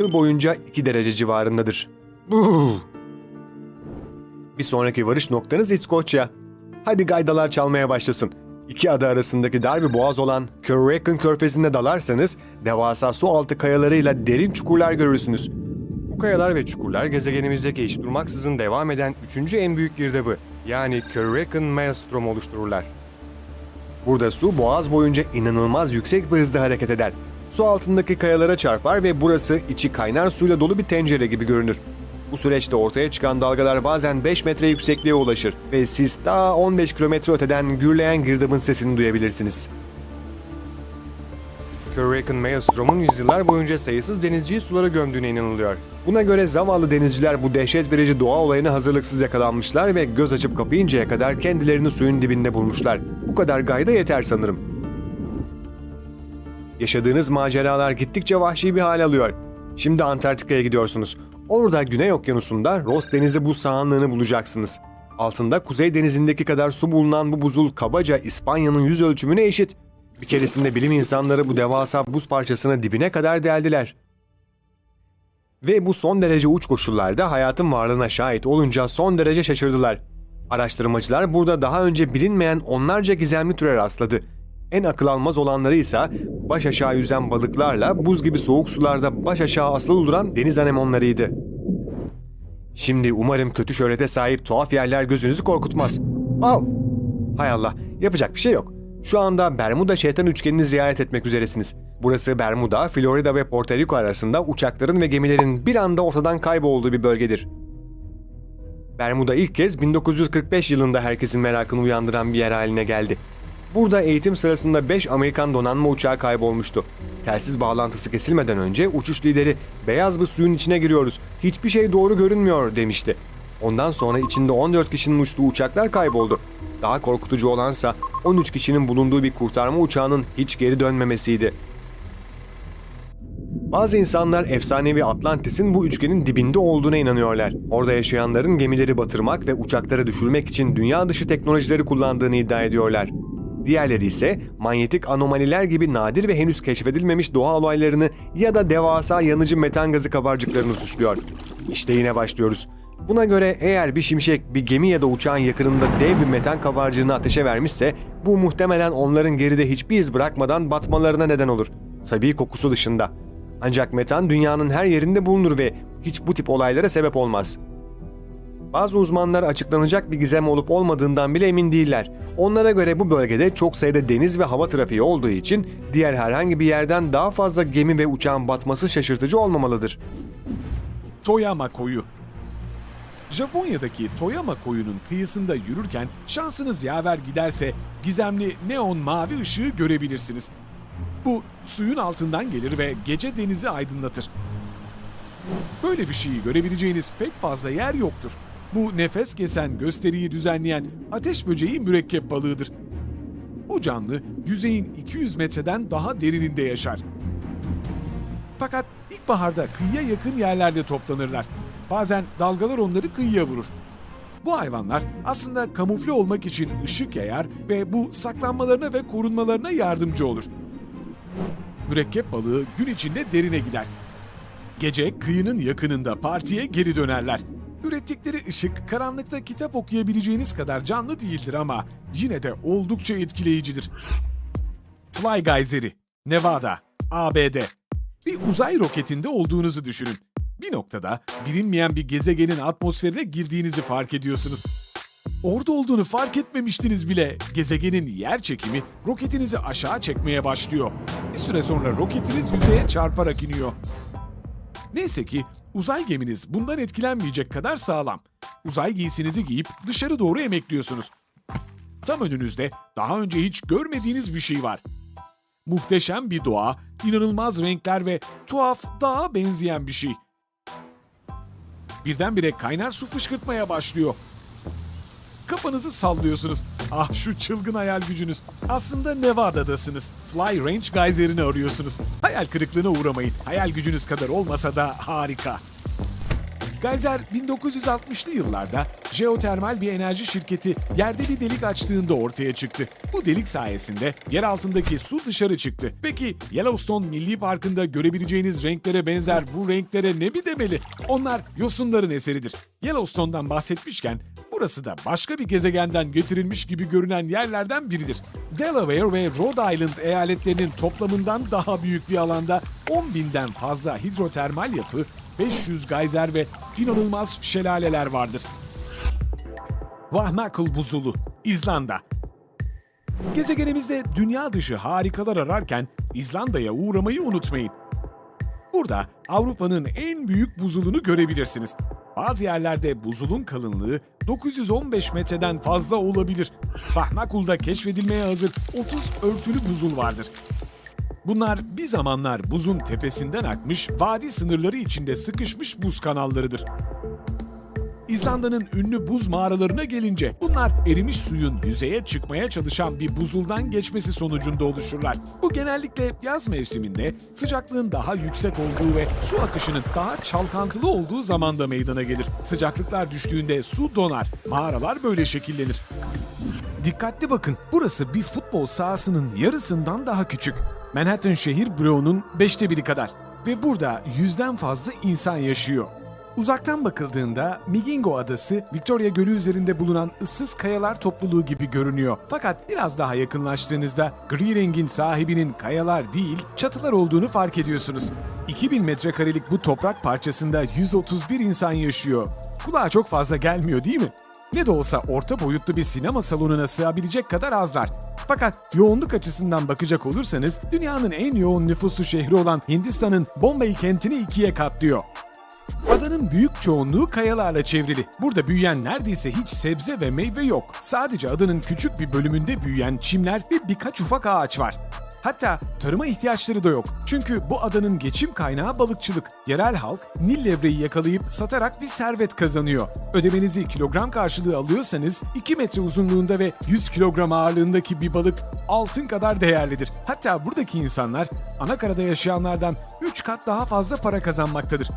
yıl boyunca 2 derece civarındadır. Bir sonraki varış noktanız İskoçya. Hadi gaydalar çalmaya başlasın. İki ada arasındaki dar bir boğaz olan Curracan Körfezi'nde dalarsanız devasa su altı kayalarıyla derin çukurlar görürsünüz. Bu kayalar ve çukurlar gezegenimizdeki hiç durmaksızın devam eden üçüncü en büyük girdabı yani Curracan Maelstrom oluştururlar. Burada su boğaz boyunca inanılmaz yüksek bir hızda hareket eder. Su altındaki kayalara çarpar ve burası içi kaynar suyla dolu bir tencere gibi görünür. Bu süreçte ortaya çıkan dalgalar bazen 5 metre yüksekliğe ulaşır ve siz daha 15 kilometre öteden gürleyen girdabın sesini duyabilirsiniz. Curracan Maelstrom'un yüzyıllar boyunca sayısız denizciyi sulara gömdüğüne inanılıyor. Buna göre zavallı denizciler bu dehşet verici doğa olayına hazırlıksız yakalanmışlar ve göz açıp kapayıncaya kadar kendilerini suyun dibinde bulmuşlar. Bu kadar gayda yeter sanırım. Yaşadığınız maceralar gittikçe vahşi bir hal alıyor. Şimdi Antarktika'ya gidiyorsunuz. Orada Güney Okyanusu'nda Ross Denizi buz sahanlığını bulacaksınız. Altında Kuzey Denizi'ndeki kadar su bulunan bu buzul kabaca İspanya'nın yüz ölçümüne eşit. Bir keresinde bilim insanları bu devasa buz parçasını dibine kadar deldiler. Ve bu son derece uç koşullarda hayatın varlığına şahit olunca son derece şaşırdılar. Araştırmacılar burada daha önce bilinmeyen onlarca gizemli türe rastladı. En akıl almaz olanları ise baş aşağı yüzen balıklarla buz gibi soğuk sularda baş aşağı asılı duran deniz anemonlarıydı. Şimdi umarım kötü şöhrete sahip tuhaf yerler gözünüzü korkutmaz. Av! Hay Allah, yapacak bir şey yok. Şu anda Bermuda şeytan üçgenini ziyaret etmek üzeresiniz. Burası Bermuda, Florida ve Porto Rico arasında uçakların ve gemilerin bir anda ortadan kaybolduğu bir bölgedir. Bermuda ilk kez 1945 yılında herkesin merakını uyandıran bir yer haline geldi. Burada eğitim sırasında 5 Amerikan donanma uçağı kaybolmuştu. Telsiz bağlantısı kesilmeden önce uçuş lideri beyaz bir suyun içine giriyoruz. Hiçbir şey doğru görünmüyor demişti. Ondan sonra içinde 14 kişinin uçtuğu uçaklar kayboldu. Daha korkutucu olansa 13 kişinin bulunduğu bir kurtarma uçağının hiç geri dönmemesiydi. Bazı insanlar efsanevi Atlantis'in bu üçgenin dibinde olduğuna inanıyorlar. Orada yaşayanların gemileri batırmak ve uçakları düşürmek için dünya dışı teknolojileri kullandığını iddia ediyorlar. Diğerleri ise manyetik anomaliler gibi nadir ve henüz keşfedilmemiş doğa olaylarını ya da devasa yanıcı metan gazı kabarcıklarını suçluyor. İşte yine başlıyoruz. Buna göre eğer bir şimşek bir gemi ya da uçağın yakınında dev bir metan kabarcığını ateşe vermişse bu muhtemelen onların geride hiçbir iz bırakmadan batmalarına neden olur. Tabii kokusu dışında. Ancak metan dünyanın her yerinde bulunur ve hiç bu tip olaylara sebep olmaz. Bazı uzmanlar açıklanacak bir gizem olup olmadığından bile emin değiller. Onlara göre bu bölgede çok sayıda deniz ve hava trafiği olduğu için diğer herhangi bir yerden daha fazla gemi ve uçağın batması şaşırtıcı olmamalıdır. Toyama Koyu Japonya'daki Toyama Koyu'nun kıyısında yürürken şansınız yaver giderse gizemli neon mavi ışığı görebilirsiniz. Bu suyun altından gelir ve gece denizi aydınlatır. Böyle bir şeyi görebileceğiniz pek fazla yer yoktur. Bu nefes kesen gösteriyi düzenleyen ateş böceği mürekkep balığıdır. Bu canlı yüzeyin 200 metreden daha derininde yaşar. Fakat ilkbaharda kıyıya yakın yerlerde toplanırlar. Bazen dalgalar onları kıyıya vurur. Bu hayvanlar aslında kamufle olmak için ışık yayar ve bu saklanmalarına ve korunmalarına yardımcı olur. Mürekkep balığı gün içinde derine gider. Gece kıyının yakınında partiye geri dönerler. Ürettikleri ışık karanlıkta kitap okuyabileceğiniz kadar canlı değildir ama yine de oldukça etkileyicidir. Fly Geyser'i, Nevada, ABD. Bir uzay roketinde olduğunuzu düşünün. Bir noktada bilinmeyen bir gezegenin atmosferine girdiğinizi fark ediyorsunuz. Orada olduğunu fark etmemiştiniz bile. Gezegenin yer çekimi roketinizi aşağı çekmeye başlıyor. Bir süre sonra roketiniz yüzeye çarparak iniyor. Neyse ki uzay geminiz bundan etkilenmeyecek kadar sağlam. Uzay giysinizi giyip dışarı doğru emekliyorsunuz. Tam önünüzde daha önce hiç görmediğiniz bir şey var. Muhteşem bir doğa, inanılmaz renkler ve tuhaf dağa benzeyen bir şey. Birdenbire kaynar su fışkırtmaya başlıyor. Kafanızı sallıyorsunuz. Ah şu çılgın hayal gücünüz. Aslında Nevada'dasınız. Fly Range Geyser'ini arıyorsunuz. Hayal kırıklığına uğramayın. Hayal gücünüz kadar olmasa da harika. Geyser 1960'lı yıllarda jeotermal bir enerji şirketi yerde bir delik açtığında ortaya çıktı. Bu delik sayesinde yer altındaki su dışarı çıktı. Peki Yellowstone Milli Parkı'nda görebileceğiniz renklere benzer bu renklere ne mi demeli? Onlar yosunların eseridir. Yellowstone'dan bahsetmişken burası da başka bir gezegenden getirilmiş gibi görünen yerlerden biridir. Delaware ve Rhode Island eyaletlerinin toplamından daha büyük bir alanda 10 binden fazla hidrotermal yapı, 500 gayzer ve inanılmaz şelaleler vardır. Vahmakul buzulu, İzlanda. Gezegenimizde dünya dışı harikalar ararken İzlanda'ya uğramayı unutmayın. Burada Avrupa'nın en büyük buzulunu görebilirsiniz. Bazı yerlerde buzulun kalınlığı 915 metreden fazla olabilir. Fahmakul'da keşfedilmeye hazır 30 örtülü buzul vardır. Bunlar bir zamanlar buzun tepesinden akmış, vadi sınırları içinde sıkışmış buz kanallarıdır. İzlanda'nın ünlü buz mağaralarına gelince bunlar erimiş suyun yüzeye çıkmaya çalışan bir buzuldan geçmesi sonucunda oluşurlar. Bu genellikle yaz mevsiminde sıcaklığın daha yüksek olduğu ve su akışının daha çalkantılı olduğu zamanda meydana gelir. Sıcaklıklar düştüğünde su donar. Mağaralar böyle şekillenir. Dikkatli bakın, burası bir futbol sahasının yarısından daha küçük. Manhattan şehir bloğunun beşte biri kadar. Ve burada yüzden fazla insan yaşıyor. Uzaktan bakıldığında Migingo Adası, Victoria Gölü üzerinde bulunan ıssız kayalar topluluğu gibi görünüyor. Fakat biraz daha yakınlaştığınızda gri rengin sahibinin kayalar değil, çatılar olduğunu fark ediyorsunuz. 2000 metrekarelik bu toprak parçasında 131 insan yaşıyor. Kulağa çok fazla gelmiyor değil mi? Ne de olsa orta boyutlu bir sinema salonuna sığabilecek kadar azlar. Fakat yoğunluk açısından bakacak olursanız dünyanın en yoğun nüfuslu şehri olan Hindistan'ın Bombay kentini ikiye katlıyor. Adanın büyük çoğunluğu kayalarla çevrili. Burada büyüyen neredeyse hiç sebze ve meyve yok. Sadece adanın küçük bir bölümünde büyüyen çimler ve birkaç ufak ağaç var. Hatta tarıma ihtiyaçları da yok. Çünkü bu adanın geçim kaynağı balıkçılık. Yerel halk Nil levreyi yakalayıp satarak bir servet kazanıyor. Ödemenizi kilogram karşılığı alıyorsanız 2 metre uzunluğunda ve 100 kilogram ağırlığındaki bir balık altın kadar değerlidir. Hatta buradaki insanlar anakarada yaşayanlardan 3 kat daha fazla para kazanmaktadır.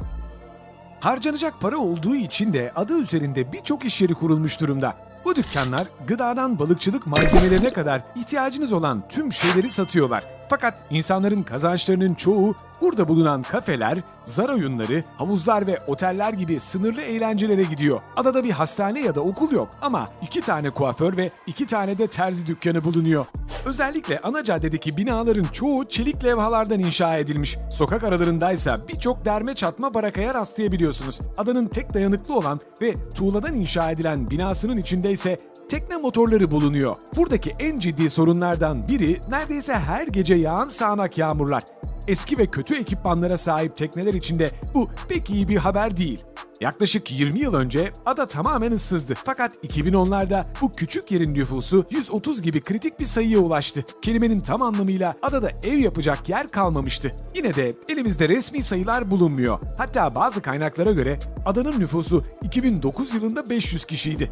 Harcanacak para olduğu için de adı üzerinde birçok iş yeri kurulmuş durumda. Bu dükkanlar gıdadan balıkçılık malzemelerine kadar ihtiyacınız olan tüm şeyleri satıyorlar. Fakat insanların kazançlarının çoğu burada bulunan kafeler, zar oyunları, havuzlar ve oteller gibi sınırlı eğlencelere gidiyor. Adada bir hastane ya da okul yok ama iki tane kuaför ve iki tane de terzi dükkanı bulunuyor. Özellikle ana caddedeki binaların çoğu çelik levhalardan inşa edilmiş. Sokak aralarındaysa birçok derme çatma barakaya rastlayabiliyorsunuz. Adanın tek dayanıklı olan ve tuğladan inşa edilen binasının içinde ise tekne motorları bulunuyor. Buradaki en ciddi sorunlardan biri neredeyse her gece yağan sağanak yağmurlar. Eski ve kötü ekipmanlara sahip tekneler içinde bu pek iyi bir haber değil. Yaklaşık 20 yıl önce ada tamamen ıssızdı. Fakat 2010'larda bu küçük yerin nüfusu 130 gibi kritik bir sayıya ulaştı. Kelimenin tam anlamıyla adada ev yapacak yer kalmamıştı. Yine de elimizde resmi sayılar bulunmuyor. Hatta bazı kaynaklara göre adanın nüfusu 2009 yılında 500 kişiydi.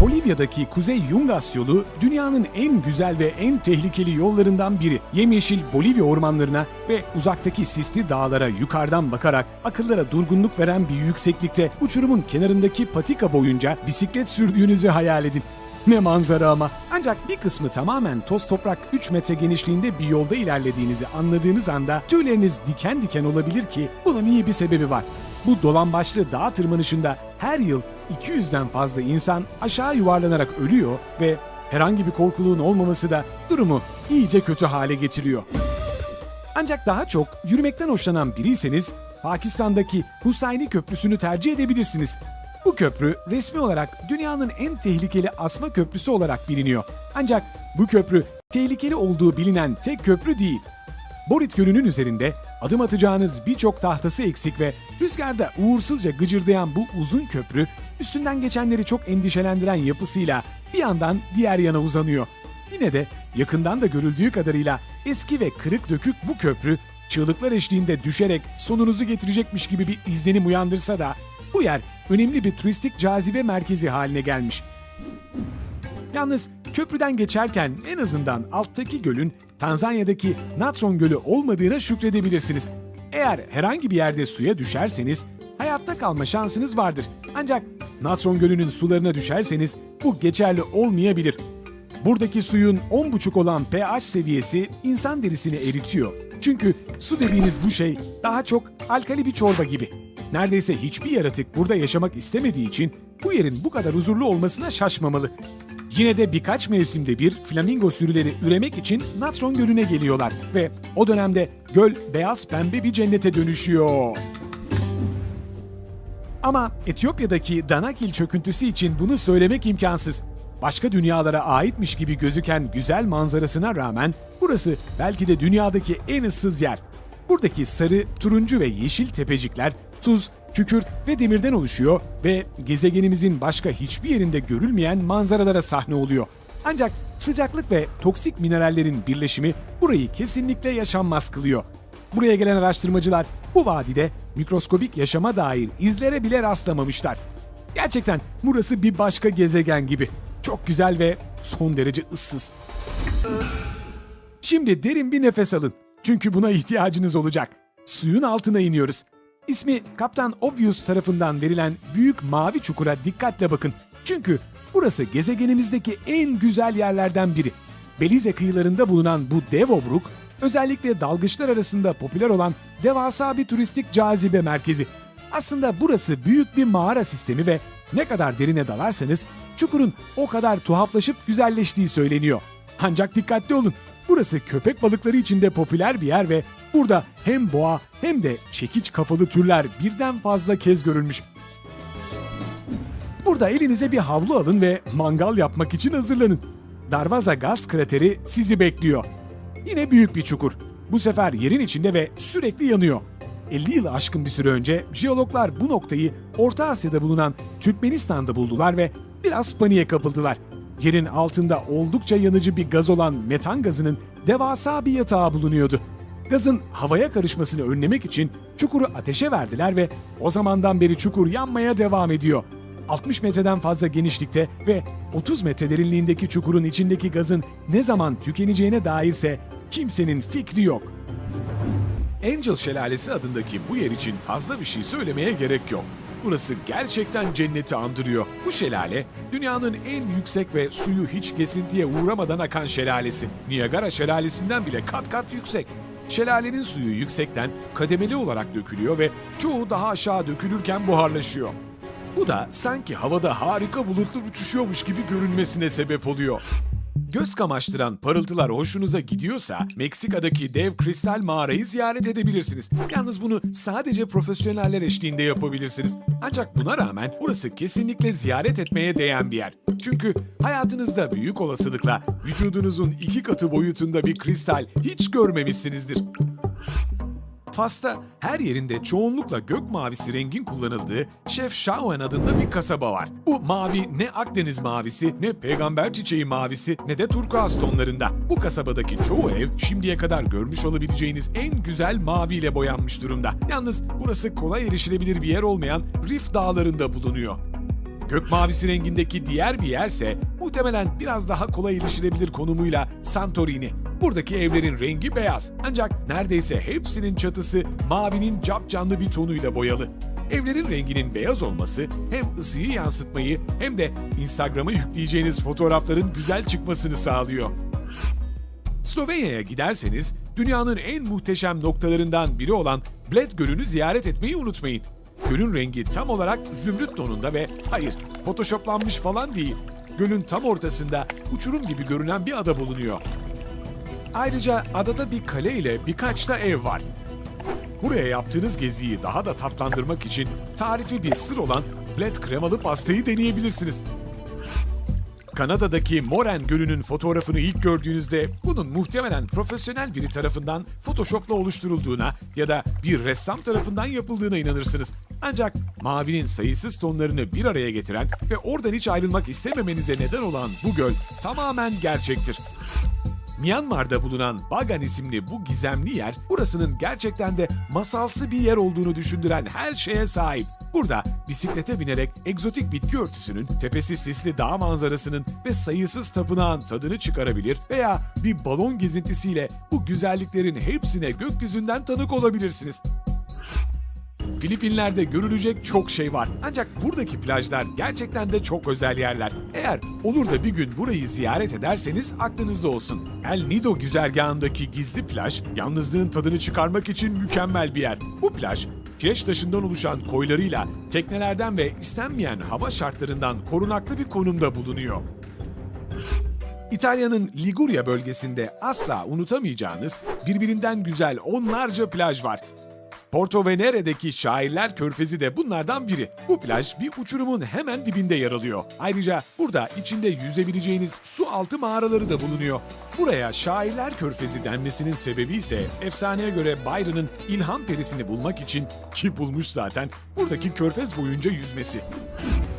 Bolivya'daki Kuzey Yungas yolu dünyanın en güzel ve en tehlikeli yollarından biri. Yemyeşil Bolivya ormanlarına ve uzaktaki sisli dağlara yukarıdan bakarak akıllara durgunluk veren bir yükseklikte uçurumun kenarındaki patika boyunca bisiklet sürdüğünüzü hayal edin. Ne manzara ama. Ancak bir kısmı tamamen toz toprak 3 metre genişliğinde bir yolda ilerlediğinizi anladığınız anda tüyleriniz diken diken olabilir ki bunun iyi bir sebebi var. Bu dolambaçlı dağ tırmanışında her yıl 200'den fazla insan aşağı yuvarlanarak ölüyor ve herhangi bir korkuluğun olmaması da durumu iyice kötü hale getiriyor. Ancak daha çok yürümekten hoşlanan biriyseniz Pakistan'daki Husayni Köprüsü'nü tercih edebilirsiniz. Bu köprü resmi olarak dünyanın en tehlikeli asma köprüsü olarak biliniyor. Ancak bu köprü tehlikeli olduğu bilinen tek köprü değil. Borit Gölü'nün üzerinde adım atacağınız birçok tahtası eksik ve rüzgarda uğursuzca gıcırdayan bu uzun köprü üstünden geçenleri çok endişelendiren yapısıyla bir yandan diğer yana uzanıyor. Yine de yakından da görüldüğü kadarıyla eski ve kırık dökük bu köprü çığlıklar eşliğinde düşerek sonunuzu getirecekmiş gibi bir izlenim uyandırsa da bu yer önemli bir turistik cazibe merkezi haline gelmiş. Yalnız köprüden geçerken en azından alttaki gölün Tanzanya'daki Natron Gölü olmadığına şükredebilirsiniz. Eğer herhangi bir yerde suya düşerseniz hayatta kalma şansınız vardır. Ancak Natron Gölü'nün sularına düşerseniz bu geçerli olmayabilir. Buradaki suyun 10,5 olan pH seviyesi insan derisini eritiyor. Çünkü su dediğiniz bu şey daha çok alkali bir çorba gibi. Neredeyse hiçbir yaratık burada yaşamak istemediği için bu yerin bu kadar huzurlu olmasına şaşmamalı. Yine de birkaç mevsimde bir flamingo sürüleri üremek için Natron Gölü'ne geliyorlar ve o dönemde göl beyaz pembe bir cennete dönüşüyor. Ama Etiyopya'daki Danakil çöküntüsü için bunu söylemek imkansız. Başka dünyalara aitmiş gibi gözüken güzel manzarasına rağmen burası belki de dünyadaki en ıssız yer. Buradaki sarı, turuncu ve yeşil tepecikler tuz, kükürt ve demirden oluşuyor ve gezegenimizin başka hiçbir yerinde görülmeyen manzaralara sahne oluyor. Ancak sıcaklık ve toksik minerallerin birleşimi burayı kesinlikle yaşanmaz kılıyor. Buraya gelen araştırmacılar bu vadide mikroskobik yaşama dair izlere bile rastlamamışlar. Gerçekten burası bir başka gezegen gibi. Çok güzel ve son derece ıssız. Şimdi derin bir nefes alın. Çünkü buna ihtiyacınız olacak. Suyun altına iniyoruz. İsmi Kaptan Obvious tarafından verilen büyük mavi çukura dikkatle bakın. Çünkü burası gezegenimizdeki en güzel yerlerden biri. Belize kıyılarında bulunan bu dev obruk, özellikle dalgıçlar arasında popüler olan devasa bir turistik cazibe merkezi. Aslında burası büyük bir mağara sistemi ve ne kadar derine dalarsanız çukurun o kadar tuhaflaşıp güzelleştiği söyleniyor. Ancak dikkatli olun. Burası köpek balıkları için de popüler bir yer ve burada hem boğa hem de çekiç kafalı türler birden fazla kez görülmüş. Burada elinize bir havlu alın ve mangal yapmak için hazırlanın. Darvaza gaz krateri sizi bekliyor. Yine büyük bir çukur. Bu sefer yerin içinde ve sürekli yanıyor. 50 yıl aşkın bir süre önce jeologlar bu noktayı Orta Asya'da bulunan Türkmenistan'da buldular ve biraz paniğe kapıldılar. Yerin altında oldukça yanıcı bir gaz olan metan gazının devasa bir yatağı bulunuyordu. Gazın havaya karışmasını önlemek için çukuru ateşe verdiler ve o zamandan beri çukur yanmaya devam ediyor. 60 metreden fazla genişlikte ve 30 metre derinliğindeki çukurun içindeki gazın ne zaman tükeneceğine dairse kimsenin fikri yok. Angel Şelalesi adındaki bu yer için fazla bir şey söylemeye gerek yok. Burası gerçekten cenneti andırıyor. Bu şelale dünyanın en yüksek ve suyu hiç kesintiye uğramadan akan şelalesi. Niagara şelalesinden bile kat kat yüksek. Şelalenin suyu yüksekten kademeli olarak dökülüyor ve çoğu daha aşağı dökülürken buharlaşıyor. Bu da sanki havada harika bulutlar uçuşuyormuş gibi görünmesine sebep oluyor. Göz kamaştıran parıltılar hoşunuza gidiyorsa Meksika'daki dev kristal mağarayı ziyaret edebilirsiniz. Yalnız bunu sadece profesyoneller eşliğinde yapabilirsiniz. Ancak buna rağmen burası kesinlikle ziyaret etmeye değen bir yer. Çünkü hayatınızda büyük olasılıkla vücudunuzun iki katı boyutunda bir kristal hiç görmemişsinizdir. Fas'ta her yerinde çoğunlukla gök mavisi rengin kullanıldığı Şef Şauen adında bir kasaba var. Bu mavi ne Akdeniz mavisi, ne peygamber çiçeği mavisi, ne de turkuaz tonlarında. Bu kasabadaki çoğu ev şimdiye kadar görmüş olabileceğiniz en güzel maviyle boyanmış durumda. Yalnız burası kolay erişilebilir bir yer olmayan Rif dağlarında bulunuyor. Gök mavisi rengindeki diğer bir yerse muhtemelen biraz daha kolay erişilebilir konumuyla Santorini. Buradaki evlerin rengi beyaz ancak neredeyse hepsinin çatısı mavinin capcanlı bir tonuyla boyalı. Evlerin renginin beyaz olması hem ısıyı yansıtmayı hem de Instagram'a yükleyeceğiniz fotoğrafların güzel çıkmasını sağlıyor. Slovenya'ya giderseniz dünyanın en muhteşem noktalarından biri olan Bled Gölü'nü ziyaret etmeyi unutmayın. Gölün rengi tam olarak zümrüt tonunda ve hayır, photoshoplanmış falan değil. Gölün tam ortasında uçurum gibi görünen bir ada bulunuyor. Ayrıca adada bir kale ile birkaç da ev var. Buraya yaptığınız geziyi daha da tatlandırmak için tarifi bir sır olan Bled kremalı pastayı deneyebilirsiniz. Kanada'daki Moren Gölü'nün fotoğrafını ilk gördüğünüzde bunun muhtemelen profesyonel biri tarafından Photoshop'la oluşturulduğuna ya da bir ressam tarafından yapıldığına inanırsınız. Ancak mavinin sayısız tonlarını bir araya getiren ve oradan hiç ayrılmak istememenize neden olan bu göl tamamen gerçektir. Myanmar'da bulunan Bagan isimli bu gizemli yer, burasının gerçekten de masalsı bir yer olduğunu düşündüren her şeye sahip. Burada bisiklete binerek egzotik bitki örtüsünün, tepesi sisli dağ manzarasının ve sayısız tapınağın tadını çıkarabilir veya bir balon gezintisiyle bu güzelliklerin hepsine gökyüzünden tanık olabilirsiniz. Filipinler'de görülecek çok şey var. Ancak buradaki plajlar gerçekten de çok özel yerler. Eğer olur da bir gün burayı ziyaret ederseniz aklınızda olsun. El Nido güzergahındaki gizli plaj, yalnızlığın tadını çıkarmak için mükemmel bir yer. Bu plaj, kireç taşından oluşan koylarıyla teknelerden ve istenmeyen hava şartlarından korunaklı bir konumda bulunuyor. İtalya'nın Liguria bölgesinde asla unutamayacağınız birbirinden güzel onlarca plaj var. Porto Venere'deki Şairler Körfezi de bunlardan biri. Bu plaj bir uçurumun hemen dibinde yer alıyor. Ayrıca burada içinde yüzebileceğiniz su altı mağaraları da bulunuyor. Buraya Şairler Körfezi denmesinin sebebi ise efsaneye göre Byron'ın ilham perisini bulmak için ki bulmuş zaten buradaki körfez boyunca yüzmesi.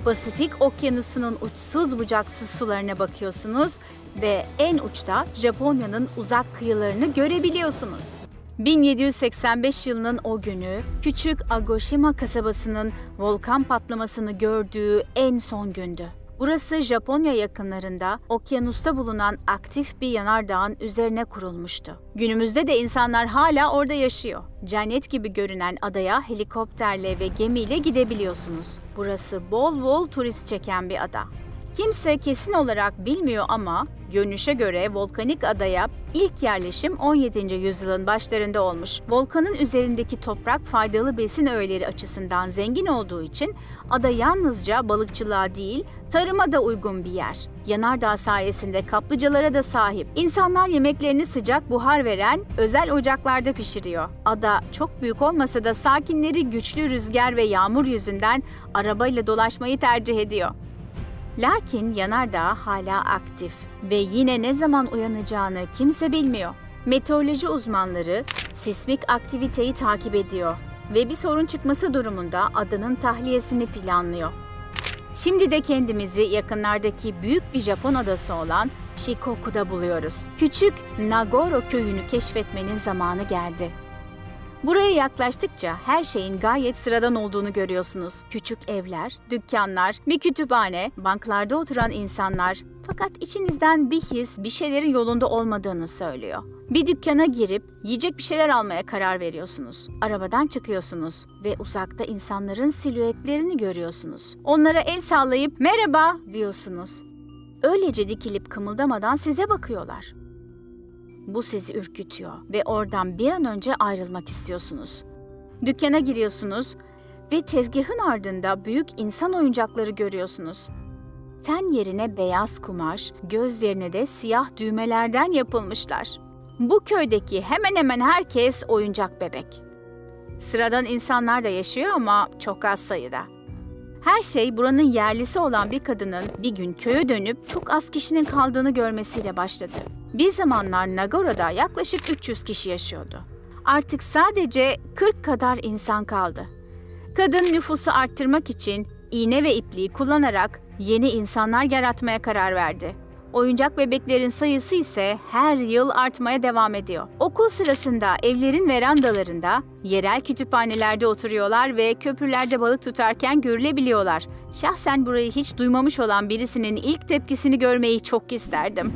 Pasifik Okyanusu'nun uçsuz bucaksız sularına bakıyorsunuz ve en uçta Japonya'nın uzak kıyılarını görebiliyorsunuz. 1785 yılının o günü küçük Agoshima kasabasının volkan patlamasını gördüğü en son gündü. Burası Japonya yakınlarında okyanusta bulunan aktif bir yanardağın üzerine kurulmuştu. Günümüzde de insanlar hala orada yaşıyor. Cennet gibi görünen adaya helikopterle ve gemiyle gidebiliyorsunuz. Burası bol bol turist çeken bir ada. Kimse kesin olarak bilmiyor ama görünüşe göre volkanik adaya ilk yerleşim 17. yüzyılın başlarında olmuş. Volkanın üzerindeki toprak faydalı besin öğeleri açısından zengin olduğu için ada yalnızca balıkçılığa değil, tarıma da uygun bir yer. Yanardağ sayesinde kaplıcalara da sahip. İnsanlar yemeklerini sıcak buhar veren özel ocaklarda pişiriyor. Ada çok büyük olmasa da sakinleri güçlü rüzgar ve yağmur yüzünden arabayla dolaşmayı tercih ediyor. Lakin yanardağ hala aktif ve yine ne zaman uyanacağını kimse bilmiyor. Meteoroloji uzmanları sismik aktiviteyi takip ediyor ve bir sorun çıkması durumunda adanın tahliyesini planlıyor. Şimdi de kendimizi yakınlardaki büyük bir Japon adası olan Shikoku'da buluyoruz. Küçük Nagoro köyünü keşfetmenin zamanı geldi. Buraya yaklaştıkça her şeyin gayet sıradan olduğunu görüyorsunuz. Küçük evler, dükkanlar, bir kütüphane, banklarda oturan insanlar. Fakat içinizden bir his bir şeylerin yolunda olmadığını söylüyor. Bir dükkana girip yiyecek bir şeyler almaya karar veriyorsunuz. Arabadan çıkıyorsunuz ve uzakta insanların silüetlerini görüyorsunuz. Onlara el sallayıp merhaba diyorsunuz. Öylece dikilip kımıldamadan size bakıyorlar. Bu sizi ürkütüyor ve oradan bir an önce ayrılmak istiyorsunuz. Dükkana giriyorsunuz ve tezgahın ardında büyük insan oyuncakları görüyorsunuz. Ten yerine beyaz kumaş, göz yerine de siyah düğmelerden yapılmışlar. Bu köydeki hemen hemen herkes oyuncak bebek. Sıradan insanlar da yaşıyor ama çok az sayıda. Her şey buranın yerlisi olan bir kadının bir gün köye dönüp çok az kişinin kaldığını görmesiyle başladı. Bir zamanlar Nagora'da yaklaşık 300 kişi yaşıyordu. Artık sadece 40 kadar insan kaldı. Kadın nüfusu arttırmak için iğne ve ipliği kullanarak yeni insanlar yaratmaya karar verdi. Oyuncak bebeklerin sayısı ise her yıl artmaya devam ediyor. Okul sırasında evlerin verandalarında, yerel kütüphanelerde oturuyorlar ve köprülerde balık tutarken görülebiliyorlar. Şahsen burayı hiç duymamış olan birisinin ilk tepkisini görmeyi çok isterdim.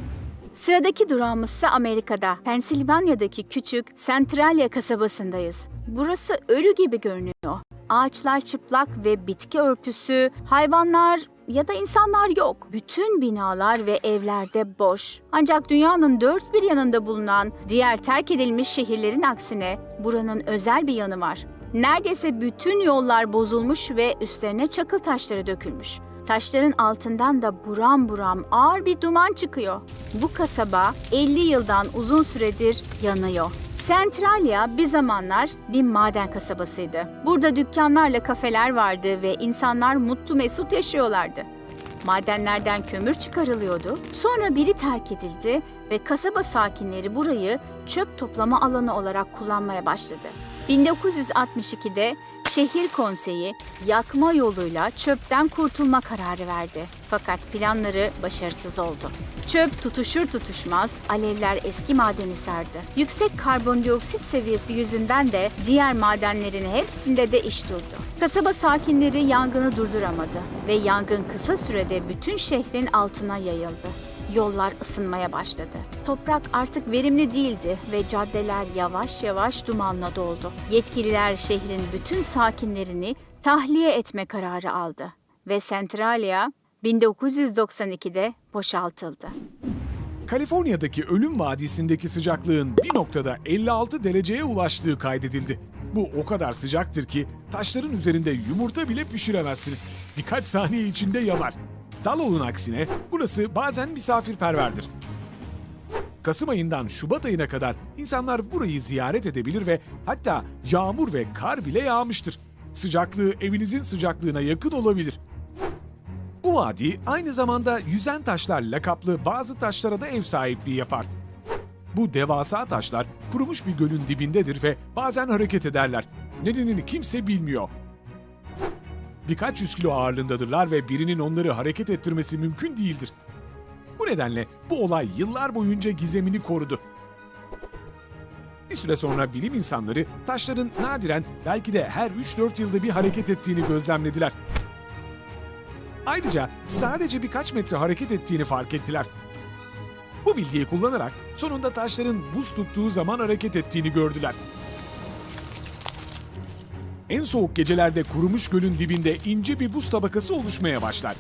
Sıradaki durağımızsa Amerika'da, Pensilvanya'daki küçük Centralia kasabasındayız. Burası ölü gibi görünüyor. Ağaçlar çıplak ve bitki örtüsü, hayvanlar ya da insanlar yok. Bütün binalar ve evlerde boş. Ancak dünyanın dört bir yanında bulunan diğer terk edilmiş şehirlerin aksine buranın özel bir yanı var. Neredeyse bütün yollar bozulmuş ve üstlerine çakıl taşları dökülmüş. Taşların altından da buram buram ağır bir duman çıkıyor. Bu kasaba 50 yıldan uzun süredir yanıyor. Centralia bir zamanlar bir maden kasabasıydı. Burada dükkanlarla kafeler vardı ve insanlar mutlu mesut yaşıyorlardı. Madenlerden kömür çıkarılıyordu. Sonra biri terk edildi ve kasaba sakinleri burayı çöp toplama alanı olarak kullanmaya başladı. 1962'de şehir konseyi yakma yoluyla çöpten kurtulma kararı verdi. Fakat planları başarısız oldu. Çöp tutuşur tutuşmaz alevler eski madeni sardı. Yüksek karbondioksit seviyesi yüzünden de diğer madenlerin hepsinde de iş durdu. Kasaba sakinleri yangını durduramadı ve yangın kısa sürede bütün şehrin altına yayıldı. Yollar ısınmaya başladı. Toprak artık verimli değildi ve caddeler yavaş yavaş dumanla doldu. Yetkililer şehrin bütün sakinlerini tahliye etme kararı aldı ve Centralia 1992'de boşaltıldı. Kaliforniya'daki Ölüm Vadisi'ndeki sıcaklığın bir noktada 56 dereceye ulaştığı kaydedildi. Bu o kadar sıcaktır ki taşların üzerinde yumurta bile pişiremezsiniz. Birkaç saniye içinde yanar. Daloğlu'nun aksine burası bazen misafirperverdir. Kasım ayından Şubat ayına kadar insanlar burayı ziyaret edebilir ve hatta yağmur ve kar bile yağmıştır. Sıcaklığı evinizin sıcaklığına yakın olabilir. Bu vadi aynı zamanda yüzen taşlar lakaplı bazı taşlara da ev sahipliği yapar. Bu devasa taşlar kurumuş bir gölün dibindedir ve bazen hareket ederler. Nedenini kimse bilmiyor. Birkaç yüz kilo ağırlığındadırlar ve birinin onları hareket ettirmesi mümkün değildir. Bu nedenle bu olay yıllar boyunca gizemini korudu. Bir süre sonra bilim insanları taşların nadiren belki de her 3-4 yılda bir hareket ettiğini gözlemlediler. Ayrıca sadece birkaç metre hareket ettiğini fark ettiler. Bu bilgiyi kullanarak sonunda taşların buz tuttuğu zaman hareket ettiğini gördüler. En soğuk gecelerde kurumuş gölün dibinde ince bir buz tabakası oluşmaya başlar.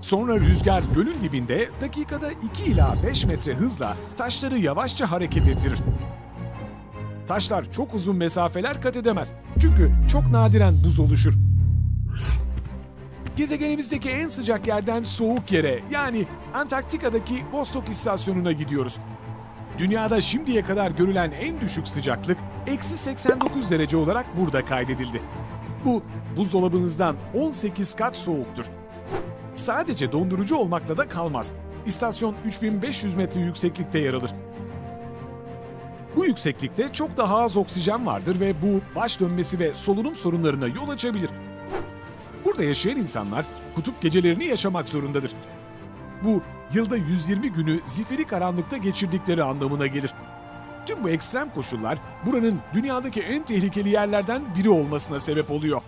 Sonra rüzgar gölün dibinde dakikada 2 ila 5 metre hızla taşları yavaşça hareket ettirir. Taşlar çok uzun mesafeler kat edemez. Çünkü çok nadiren buz oluşur. Gezegenimizdeki en sıcak yerden soğuk yere yani Antarktika'daki Vostok istasyonuna gidiyoruz. Dünyada şimdiye kadar görülen en düşük sıcaklık eksi 89 derece olarak burada kaydedildi. Bu buzdolabınızdan 18 kat soğuktur. Sadece dondurucu olmakla da kalmaz. İstasyon 3500 metre yükseklikte yer alır. Bu yükseklikte çok daha az oksijen vardır ve bu baş dönmesi ve solunum sorunlarına yol açabilir. Burada yaşayan insanlar kutup gecelerini yaşamak zorundadır. Bu yılda 120 günü zifiri karanlıkta geçirdikleri anlamına gelir. Tüm bu ekstrem koşullar buranın dünyadaki en tehlikeli yerlerden biri olmasına sebep oluyor.